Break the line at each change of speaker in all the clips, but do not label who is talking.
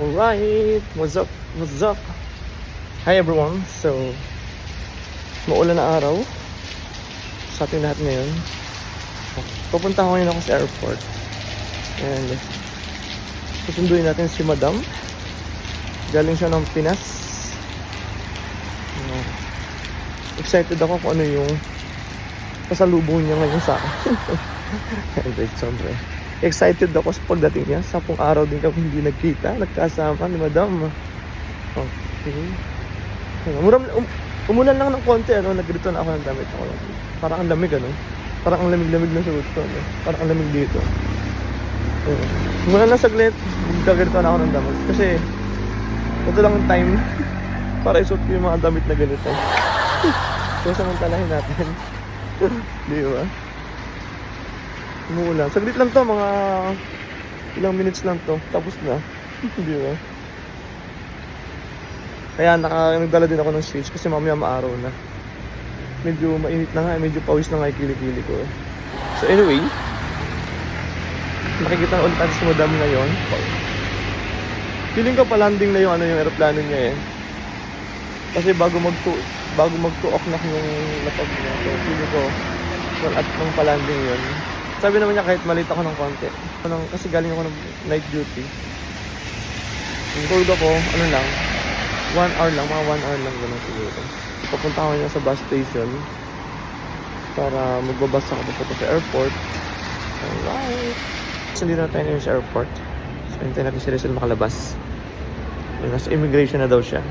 Alright, what's up, what's up? Hi everyone, so maulan na araw sa ating lahat ngayon. Pupunta ko ngayon ako sa airport and susunduin natin si Madam. Galing siya ng Pinas. Uh, excited ako kung ano yung pasalubong niya ngayon sa akin. Hindi, sobrang excited ako sa pagdating niya. Sa pong araw din kami hindi nagkita. Nagkasama ni Madam. Okay. Umuram, um, umulan lang ng konti, ano, nagrito na ako ng damit ako. Parang ang lamig, ano. Parang ang lamig-lamig ng suot ko, ano. Parang ang lamig dito. Uh, umulan lang saglit, nagkagrito na ako ng damit. Kasi, ito lang ang time para isuot ko yung mga damit na ganito. so, samantalahin natin. Di ba? Umuulan. Saglit lang to, mga ilang minutes lang to. Tapos na. Di ba? Kaya naka, nagdala din ako ng shades kasi mamaya maaraw na. Medyo mainit na nga, medyo pawis na nga yung kilikili ko. So anyway, nakikita na ulit natin si Madam ngayon. Feeling ko pa-landing na yung ano yung aeroplano niya eh. Kasi bago mag bago mag off na yung lapag niya. So feeling ko well, at nung pa-landing yun. Sabi naman niya kahit malit ako ng konti. Kasi galing ako ng night duty. Yung told ako, ano lang, one hour lang, mga one hour lang ganun siguro. Papunta ako niya sa bus station para magbabas ako papunta sa airport. Alright. So, hindi na tayo sa airport. So, hintayin natin si Rizal makalabas. Yung nasa immigration na daw siya.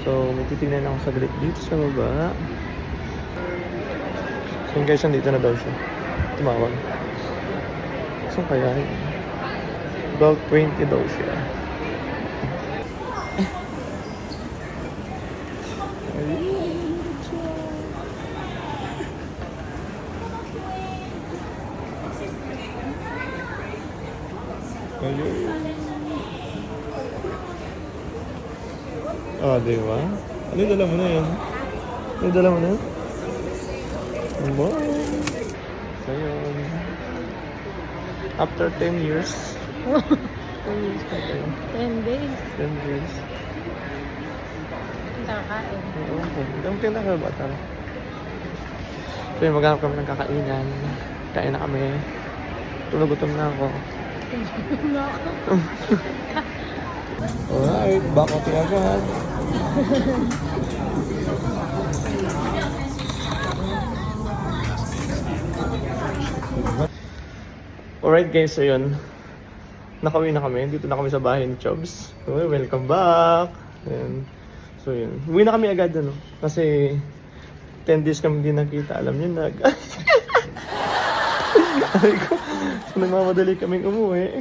So, may titignan ako saglit dito sa baba. So, guys, nandito na daw siya. Tumawag. Saan kaya? About 20 daw siya. Ah, di ba? Ano dala mo na yun? Ano dala mo na yun? Ano? So yun. After 10 years. 10 years pa tayo.
10 days.
10 years.
Kakain.
Oo. Ang tinda ka ba tara? So yun, maghanap kami ng kakainan. Kain na kami. Tulog-gutom na ako. Alright, back out agad. Alright guys, so yun. Nakauwi na kami. Dito na kami sa bahay ni Chubs. So, welcome back. Ayan. So yun. Uwi na kami agad ano. Kasi 10 days kami hindi nakita. Alam niyo na. Sabi ko, so, nagmamadali kaming umuwi.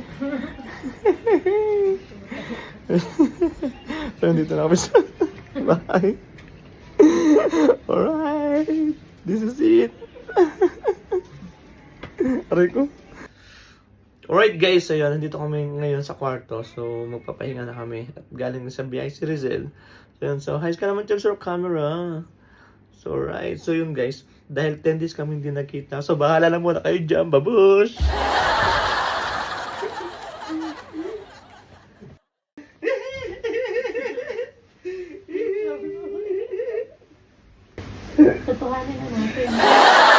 so, dito na kami sa bahay. Alright. This is it. Aray ko. Alright guys, so yun, nandito kami ngayon sa kwarto. So, magpapahinga na kami. At galing na sa biyahe si Rizel. So yun, so hi ka naman Chubs, sa camera. So alright, so yun guys. Dahil 10 days kami hindi nakita. So bahala lang muna kayo dyan, babush!
Totohanin na natin.